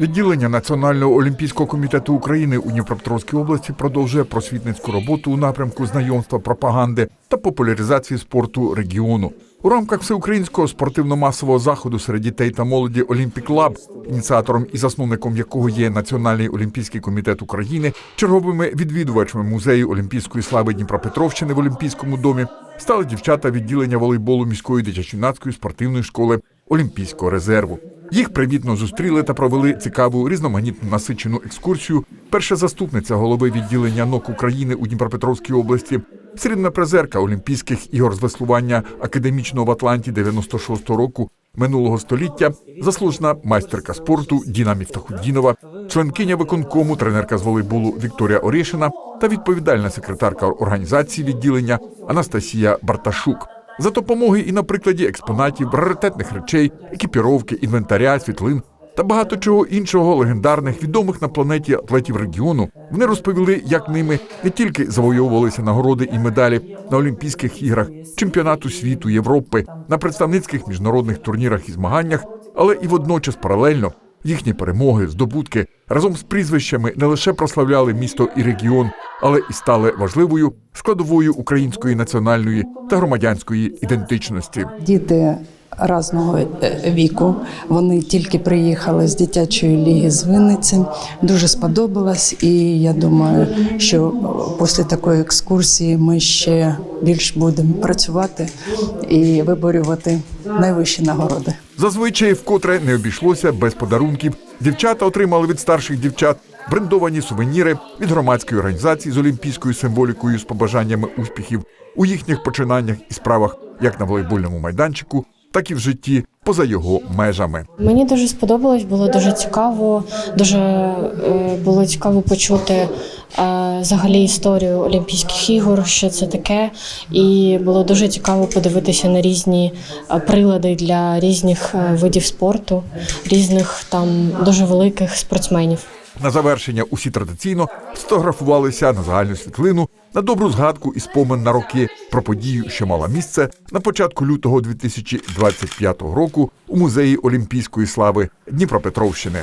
Відділення Національного олімпійського комітету України у Дніпропетровській області продовжує просвітницьку роботу у напрямку знайомства, пропаганди та популяризації спорту регіону. У рамках всеукраїнського спортивно-масового заходу серед дітей та молоді Олімпік Лаб, ініціатором і засновником якого є Національний олімпійський комітет України, черговими відвідувачами музею Олімпійської слави Дніпропетровщини в Олімпійському домі стали дівчата відділення волейболу міської дитячо-юнацької спортивної школи Олімпійського резерву. Їх привітно зустріли та провели цікаву різноманітну насичену екскурсію. Перша заступниця голови відділення НОК України у Дніпропетровській області, срібна призерка Олімпійських ігор з веслування академічного в Атланті 96-го року минулого століття, заслужена майстерка спорту Діна Міфтахуддінова, членкиня виконкому, тренерка з волейболу Вікторія Орєшина та відповідальна секретарка організації відділення Анастасія Барташук. За допомогою і на прикладі експонатів, раритетних речей, екіпіровки, інвентаря, світлин та багато чого іншого легендарних відомих на планеті атлетів регіону. Вони розповіли, як ними не тільки завойовувалися нагороди і медалі на Олімпійських іграх, чемпіонату світу, Європи, на представницьких міжнародних турнірах і змаганнях, але і водночас паралельно їхні перемоги, здобутки разом з прізвищами не лише прославляли місто і регіон, але і стали важливою складовою української національної та громадянської ідентичності. Діти різного е, віку. Вони тільки приїхали з дитячої ліги з Винниці. Дуже сподобалось, і я думаю, що після такої екскурсії ми ще більш будемо працювати і виборювати найвищі нагороди. Зазвичай вкотре не обійшлося без подарунків. Дівчата отримали від старших дівчат брендовані сувеніри від громадської організації з олімпійською символікою з побажаннями успіхів у їхніх починаннях і справах, як на волейбольному майданчику, так і в житті поза його межами. Мені дуже сподобалось, було дуже цікаво. Дуже е, було цікаво почути е, взагалі історію Олімпійських ігор, що це таке, і було дуже цікаво подивитися на різні е, прилади для різних видів спорту, різних там дуже великих спортсменів. На завершення усі традиційно сфотографувалися на загальну світлину на добру згадку і спомин на роки про подію, що мала місце на початку лютого 2025 року у музеї Олімпійської слави Дніпропетровщини.